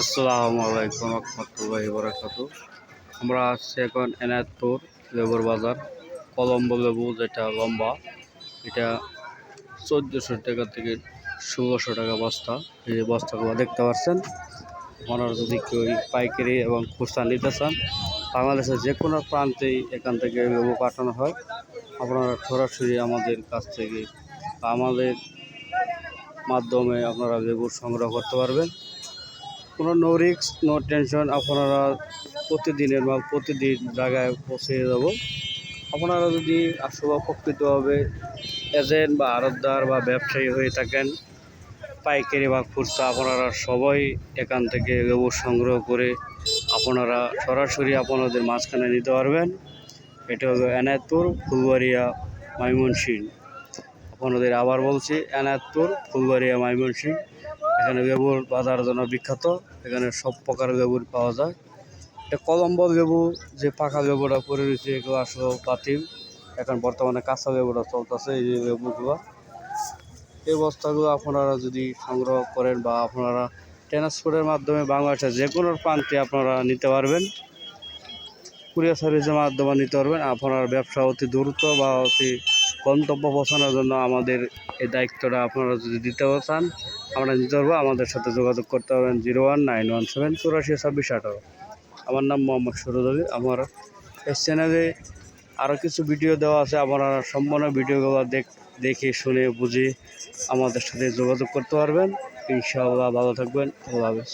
আসসালামু আলাইকুম রহমতুল্লাহি বরাকাতু। আমরা আসছি এখন এনায়তপুর লেবুর বাজার, কলম্বো লেবু যেটা লম্বা, এটা চোদ্দোশো টাকা থেকে ষোলোশো টাকা বস্তা। এই বস্তাগুলো দেখতে পাচ্ছেন? আপনারা যদি কেউ পাইকারি এবং খুচরা নিতে চান, বাংলাদেশের যে কোনো প্রান্তেই এখান থেকে লেবু পাঠানো হয়। আপনারা সরাসরি আমাদের কাছ থেকে আমাদের মাধ্যমে আপনারা লেবু সংগ্রহ করতে পারবেন। কোনো নো রিক্স নো টেনশন আপনারা প্রতিদিনের বা প্রতিদিন জায়গায় পৌঁছে যাব। আপনারা যদি আসলে প্রকৃতভাবে এজেন্ট বা আড়তদার বা ব্যবসায়ী হয়ে থাকেন, পাইকারি বা খুচরা, আপনারা সবাই এখান থেকে লেবু সংগ্রহ করে আপনারা সরাসরি আপনাদের মাঝখানে নিতে পারবেন। এটা হলো এনায়তপুর, ফুলবাড়িয়া ময়মনসিংহ আপনাদের আবার বলছি, এনায়তপুর, ফুলবাড়িয়া ময়মনসিংহ এখানে লেবুর বাজার জন্য বিখ্যাত। এখানে সব প্রকার লেবুর পাওয়া যায়। এটা কলম্ব লেবু যে পাকা লেবুটা পরে রয়েছে এগুলো আসলে বাতিল এখন বর্তমানে কাঁচা লেবুটা চলতেছে এই যে লেবুগুলো এই বস্তাগুলো আপনারা যদি সংগ্রহ করেন বা আপনারা ট্রান্সপোর্টের মাধ্যমে বাংলাদেশের যে কোনো প্রান্তে আপনারা নিতে পারবেন। কুরিয়ার সার্ভিসের মাধ্যমে নিতে পারবেন। আপনার ব্যবসা অতি দ্রুত বা অতি গন্তব্য পৌঁছানোর জন্য আমাদের এই দায়িত্বটা আপনারা যদি দিতে চান, আমরা নিতে পারব। আমাদের সাথে যোগাযোগ করতে পারবেন zero one nine one seven চুরাশি ছাব্বিশ আঠারো। আমার নাম মোহাম্মদ সরুদ আলী। আমার এই চ্যানেলে আরও কিছু ভিডিও দেওয়া আছে। আপনারা সম্পূর্ণ ভিডিওগুলো দেখ, দেখে, শুনে, বুঝে আমাদের সাথে যোগাযোগ করতে পারবেন। ইনশাআল্লাহ ভালো থাকবেন। আল্লাহ হাফেজ।